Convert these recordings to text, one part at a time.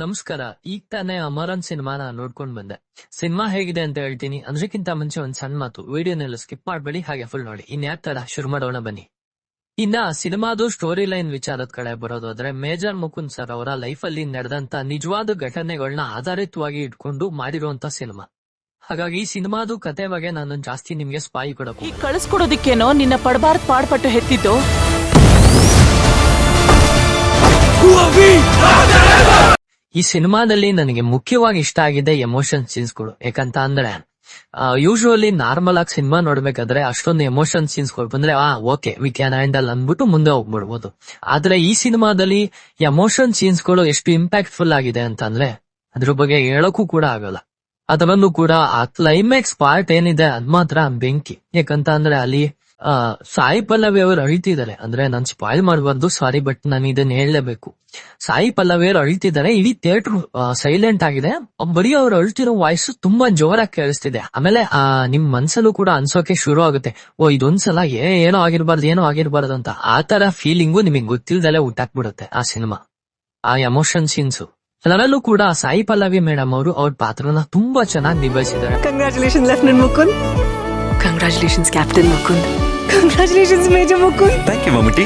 ನಮಸ್ಕಾರ. ಈಗ ತಾನೇ ಅಮರನ್ ಸಿನಿಮಾನ ನೋಡ್ಕೊಂಡ್ ಬಂದೆ. ಸಿನಿಮಾ ಹೇಗಿದೆ ಅಂತ ಹೇಳ್ತೀನಿ. ಅದಕ್ಕಿಂತ ಮುಂಚೆ ಒಂದ್ ಸಣ್ಣ ಮಾತು. ವಿಡಿಯೋನೆಲ್ಲ ಸ್ಕಿಪ್ ಮಾಡ್ಬೇಡಿ ಹಾಗೆ ಫುಲ್ ನೋಡಿ. ಇನ್ಯಾಕ್ ತರ ಶುರು ಮಾಡೋಣ ಬನ್ನಿ. ಇನ್ನ ಸಿನಿಮಾದು ಸ್ಟೋರಿ ಲೈನ್ ವಿಚಾರದ ಕಡೆ ಬರೋದಾದ್ರೆ ಮೇಜರ್ ಮುಕುಂದ್ ಸರ್ ಅವರ ಲೈಫ್ ಅಲ್ಲಿ ನಡೆದಂತ ನಿಜವಾದ ಘಟನೆಗಳನ್ನ ಆಧಾರಿತವಾಗಿ ಇಟ್ಕೊಂಡು ಮಾಡಿರುವಂತ ಸಿನಿಮಾ. ಹಾಗಾಗಿ ಈ ಸಿನಿಮಾದು ಕತೆ ಬಗ್ಗೆ ನಾನು ಜಾಸ್ತಿ ನಿಮ್ಗೆ ಸ್ಪಾಯಿ ಕೊಡೋಕೆ ಈ ಕಳಿಸ್ಕೊಡೋದಿಕ್ಕೇನೋ ನಿನ್ನ ಪಡಬಾರ್ದ್ ಪಾಡ್ಪಟ್ಟು ಹೆತ್ತಿದ್ದು? ಈ ಸಿನಿಮಾದಲ್ಲಿ ನನಗೆ ಮುಖ್ಯವಾಗಿ ಇಷ್ಟ ಆಗಿದೆ ಎಮೋಷನ್ ಸೀನ್ಸ್ಗಳು ಯಾಕಂತ ಅಂದ್ರೆ ಯೂಶುವಲಿ ನಾರ್ಮಲ್ ಆಗಿ ಸಿನಿಮಾ ನೋಡ್ಬೇಕಾದ್ರೆ ಅಷ್ಟೊಂದು ಎಮೋಷನ್ ಸೀನ್ಸ್ಗಳು ಬಂದ್ರೆ, ಆ ಓಕೆ ವಿ ಕ್ಯಾನ್ ಹ್ಯಾಂಡಲ್ ಅಂದ್ಬಿಟ್ಟು ಮುಂದೆ ಹೋಗ್ಬಿಡ್ಬೋದು. ಆದ್ರೆ ಈ ಸಿನಿಮಾದಲ್ಲಿ ಎಮೋಷನ್ ಸೀನ್ಸ್ಗಳು ಎಷ್ಟು ಇಂಪ್ಯಾಕ್ಟ್ಫುಲ್ ಆಗಿದೆ ಅಂತ ಅಂದ್ರೆ ಬಗ್ಗೆ ಹೇಳಕ್ಕೂ ಕೂಡ ಆಗಲ್ಲ. ಅದರಲ್ಲೂ ಕೂಡ ಆ ಕ್ಲೈಮ್ಯಾಕ್ಸ್ ಪಾರ್ಟ್ ಏನಿದೆ, ಅದ್ ಮಾತ್ರ ಬೆಂಕಿ. ಯಾಕಂತ ಅಂದ್ರೆ ಅಲ್ಲಿ ಸಾಯಿ ಪಲ್ಲವಿ ಅವರು ಅಳ್ತಿದ್ದಾರೆ. ಅಂದ್ರೆ ನಾನ್ ಸ್ಪಾಯ್ಲ್ ಮಾಡಬಾರ್ದು ಸಾರಿ ಬಟ್ ನಾನು ಇದನ್ನ ಹೇಳಲೇಬೇಕು. ಸಾಯಿ ಪಲ್ಲವಿ ಅವರು ಅಳ್ತಿದ್ದಾರೆ. ಇಡೀ ಥಿಯೇಟರ್ ಸೈಲೆಂಟ್ ಆಗಿದೆ. ಬರೀ ಅವ್ರು ಅಳ್ತಿರೋ ವಾಯ್ಸ್ ತುಂಬಾ ಜೋರಾಗಿ ಕೇಳಿಸ್ತಿದೆ. ಆಮೇಲೆ ಆ ನಿಮ್ ಮನ್ಸಲ್ಲೂ ಕೂಡ ಅನ್ಸೋಕೆ ಶುರು ಆಗುತ್ತೆ. ಓ ಇದೊಂದ್ಸಲ ಏ ಏನೋ ಆಗಿರ್ಬಾರ್ದು ಏನೋ ಆಗಿರ್ಬಾರ್ದು ಅಂತ ಆ ತರ ಫೀಲಿಂಗು ನಿಮಗೆ ಗೊತ್ತಿಲ್ದಲೆ ಹುಟ್ಟಾಕ್ಬಿಡುತ್ತೆ ಆ ಸಿನಿಮಾ. ಆ ಎಮೋಷನ್ ಸೀನ್ಸ್ ಅದರಲ್ಲೂ ಕೂಡ ಸಾಯಿ ಪಲ್ಲವಿ ಮೇಡಮ್ ಅವರು ಅವ್ರ ಪಾತ್ರನ ತುಂಬಾ ಚೆನ್ನಾಗಿ ನಿಭಾಯಿಸಿದ್ದಾರೆ. Congratulation lieutenant Mukund congratulation captain Mukund. Congratulations, major Mukul thank you Mammootty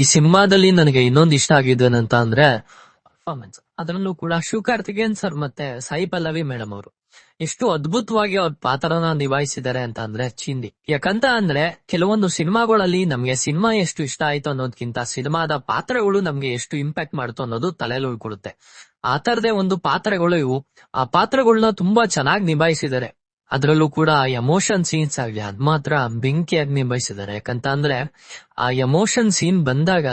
ಈ ಸಿನಿಮಾದಲ್ಲಿ ನನಗೆ ಇನ್ನೊಂದು ಇಷ್ಟ ಆಗಿದ್ದೇನಂತ ಅಂದ್ರೆ ಪರ್ಫಾರ್ಮೆನ್ಸ್ ಅದರಲ್ಲೂ ಕೂಡ ಶಿವಕಾರ್ತಿಕೇಯನ್ ಸರ್ ಮತ್ತೆ ಸಾಯಿ ಪಲ್ಲವಿ ಮೇಡಮ್ ಅವರು. ಎಷ್ಟು ಅದ್ಭುತವಾಗಿ ಅವ್ರ ಪಾತ್ರನ ನಿಭಾಯಿಸಿದ್ದಾರೆ ಅಂತ ಅಂದ್ರೆ ಚಿಂದಿ. ಯಾಕಂತ ಅಂದ್ರೆ ಕೆಲವೊಂದು ಸಿನಿಮಾಗಳಲ್ಲಿ ನಮ್ಗೆ ಸಿನಿಮಾ ಎಷ್ಟು ಇಷ್ಟ ಆಯ್ತು ಅನ್ನೋದಕ್ಕಿಂತ ಸಿನಿಮಾದ ಪಾತ್ರಗಳು ನಮ್ಗೆ ಎಷ್ಟು ಇಂಪ್ಯಾಕ್ಟ್ ಮಾಡ್ತು ಅನ್ನೋದು ತಲೆಯಲ್ಲಿ ಉಳ್ಕೊಳ್ಳುತ್ತೆ ಆ ತರದೇ ಒಂದು ಪಾತ್ರಗಳು ಇವು. ಆ ಪಾತ್ರಗಳನ್ನ ತುಂಬಾ ಚೆನ್ನಾಗಿ ನಿಭಾಯಿಸಿದ್ದಾರೆ. ಅದರಲ್ಲೂ ಕೂಡ ಎಮೋಷನ್ ಸೀನ್ಸ್ ಆಗ್ಲಿ ಅದ್ ಮಾತ್ರ ಬೆಂಕಿಯಾಗಿ ನಿಭಾಯಿಸಿದ್ದಾರೆ ಯಾಕಂತ ಅಂದ್ರೆ ಆ ಎಮೋಷನ್ ಸೀನ್ ಬಂದಾಗ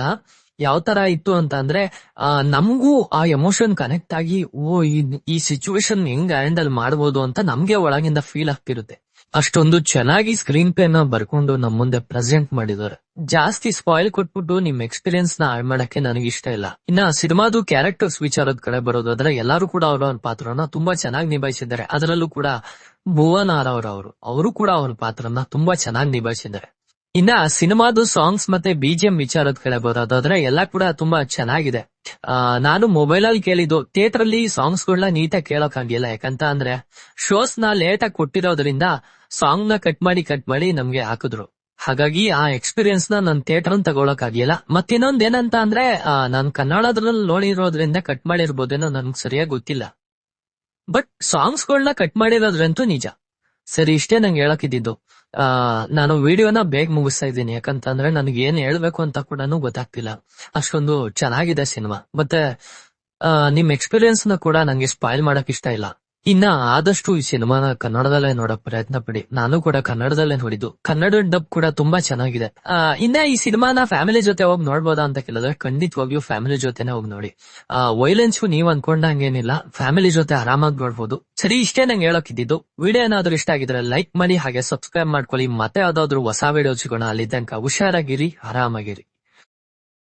ಯಾವ ತರ ಇತ್ತು ಅಂತ ಅಂದ್ರೆ, ಆ, ನಮಗೂ ಆ ಎಮೋಷನ್ ಕನೆಕ್ಟ್ ಆಗಿ, ಓ, ಈ ಸಿಚುವೇಶನ್ ಹೆಂಗ್ ಹ್ಯಾಂಡಲ್ ಮಾಡ್ಬೋದು ಅಂತ ನಮ್ಗೆ ಒಳಗಿಂದ ಫೀಲ್ ಆಗ್ತಿರುತ್ತೆ. ಅಷ್ಟೊಂದು ಚೆನ್ನಾಗಿ ಸ್ಕ್ರೀನ್ ಪ್ಲೇ ನ ಬರ್ಕೊಂಡು ನಮ್ ಮುಂದೆ ಪ್ರೆಸೆಂಟ್ ಮಾಡಿದ್ದಾರೆ. ಜಾಸ್ತಿ ಸ್ಪಾಯಿಲ್ ಕೊಟ್ಬಿಟ್ಟು ನಿಮ್ ಎಕ್ಸ್ಪೀರಿಯನ್ಸ್ನ ಹಾಳು ಮಾಡಕ್ಕೆ ನನಗೆ ಇಷ್ಟ ಇಲ್ಲ. ಇನ್ನ ಸಿನಿಮಾದು ಕ್ಯಾರೆಕ್ಟರ್ಸ್ ವಿಚಾರದ ಕಡೆ ಬರೋದಾದ್ರೆ ಎಲ್ಲರೂ ಕೂಡ ಅವರ ಪಾತ್ರನ ತುಂಬಾ ಚೆನ್ನಾಗಿ ನಿಭಾಯಿಸಿದ್ದಾರೆ. ಅದರಲ್ಲೂ ಕೂಡ ಭುವನ್ ಆರ್ ಅವರು. ಅವರು ಕೂಡ ಅವ್ರ ಪಾತ್ರನ ತುಂಬಾ ಚೆನ್ನಾಗಿ ನಿಭಾಯಿಸಿದ್ದಾರೆ. ಇನ್ನ ಸಿನಿಮಾದು ಸಾಂಗ್ಸ್ ಮತ್ತೆ ಬಿಜಿಎಂ ವಿಚಾರದ ಕಡೆ ಬರೋದಾದ್ರೆ ಎಲ್ಲ ಕೂಡ ತುಂಬಾ ಚೆನ್ನಾಗಿದೆ. ನಾನು ಮೊಬೈಲ್ ಅಲ್ಲಿ ಕೇಳಿದ್ದು ಥಿಯೇಟರ್ ಅಲ್ಲಿ ಸಾಂಗ್ಸ್ ಗಳನ್ನ ನೀಟಾಗಿ ಕೇಳಕ್ ಆಗಿಲ್ಲ ಯಾಕಂತ ಅಂದ್ರೆ ಶೋಸ್ನ ಲೇಟ್ ಆಗಿ ಕೊಟ್ಟಿರೋದ್ರಿಂದ ಸಾಂಗ್ನ ಕಟ್ ಮಾಡಿ ಕಟ್ ಮಾಡಿ ನಮ್ಗೆ ಹಾಕಿದ್ರು. ಹಾಗಾಗಿ ಆ ಎಕ್ಸ್ಪೀರಿಯನ್ಸ್ನ ನನ್ ಥಿಯೇಟರ್ ತಗೊಳಕ್ ಆಗಿಲ್ಲ ಮತ್ತಿನ್ನೊಂದ್ ಏನಂತ ಅಂದ್ರೆ ನಾನ್ ಕನ್ನಡದ್ರಲ್ಲಿ ನೋಡಿರೋದ್ರಿಂದ ಕಟ್ ಮಾಡಿರ್ಬೋದೇನೋ ನನ್ಗೆ ಸರಿಯಾಗಿ ಗೊತ್ತಿಲ್ಲ. ಬಟ್ ಸಾಂಗ್ಸ್ ಗಳನ್ನ ಕಟ್ ಮಾಡಿರೋದ್ರಂತೂ ನಿಜ. ಸರಿ, ಇಷ್ಟೇ ನಂಗೆ ಹೇಳಕ್ಕಿದ್ದು ಆ, ನಾನು ವಿಡಿಯೋನ ಬೇಗ ಮುಗಿಸ್ತಾ ಇದ್ದೀನಿ. ಯಾಕಂತಂದ್ರೆ ನನಗೆ ಏನ್ ಹೇಳ್ಬೇಕು ಅಂತ ಕೂಡ ಗೊತ್ತಾಗ್ತಿಲ್ಲ. ಅಷ್ಟೊಂದು ಚೆನ್ನಾಗಿದೆ ಸಿನಿಮಾ. ಮತ್ತೆ ನಿಮ್ ಎಕ್ಸ್ಪೀರಿಯನ್ಸ್ನ ಕೂಡ ನಂಗೆ ಸ್ಪಾಯ್ಲ್ ಮಾಡಕ್ ಇಷ್ಟ ಇಲ್ಲ. ಇನ್ನ ಆದಷ್ಟು ಈ ಸಿನಿಮಾನ ಕನ್ನಡದಲ್ಲೇ ನೋಡಕ್ ಪ್ರಯತ್ನ ಪಡಿ ನಾನು ಕೂಡ ಕನ್ನಡದಲ್ಲೇ ನೋಡಿದ್ದು. ಕನ್ನಡ ಡಬ್ ಕೂಡ ತುಂಬಾ ಚೆನ್ನಾಗಿದೆ. ಆ, ಇನ್ನ ಈ ಸಿನಿಮಾನ ಫ್ಯಾಮಿಲಿ ಜೊತೆ ಹೋಗಿ ನೋಡ್ಬೋದಾ ಅಂತ ಕೇಳಿದ್ರೆ ಖಂಡಿತವಾಗ್ಲೂ ಫ್ಯಾಮಿಲಿ ಜೊತೆನೆ ಹೋಗಿ ನೋಡಿ. ವೈಲೆನ್ಸ್ ನೀವ್ ಅನ್ಕೊಂಡಂಗೇನಿಲ್ಲ. ಫ್ಯಾಮಿಲಿ ಜೊತೆ ಆರಾಮಾಗಿ ನೋಡ್ಬೋದು. ಸರಿ ಇಷ್ಟೇ ನಂಗೆ ಹೇಳೋಕಿದ್ದು ವಿಡಿಯೋ ಏನಾದ್ರು ಇಷ್ಟ ಆಗಿದ್ರೆ ಲೈಕ್ ಮಾಡಿ ಹಾಗೆ ಸಬ್ಸ್ಕ್ರೈಬ್ ಮಾಡ್ಕೊಳ್ಳಿ. ಮತ್ತೆ ಯಾವ್ದಾದ್ರು ಹೊಸ ವಿಡಿಯೋ ಸಿಗೋಣ. ಅಲ್ಲಿ ತನಕ ಹುಷಾರಾಗಿರಿ ಆರಾಮಾಗಿರಿ.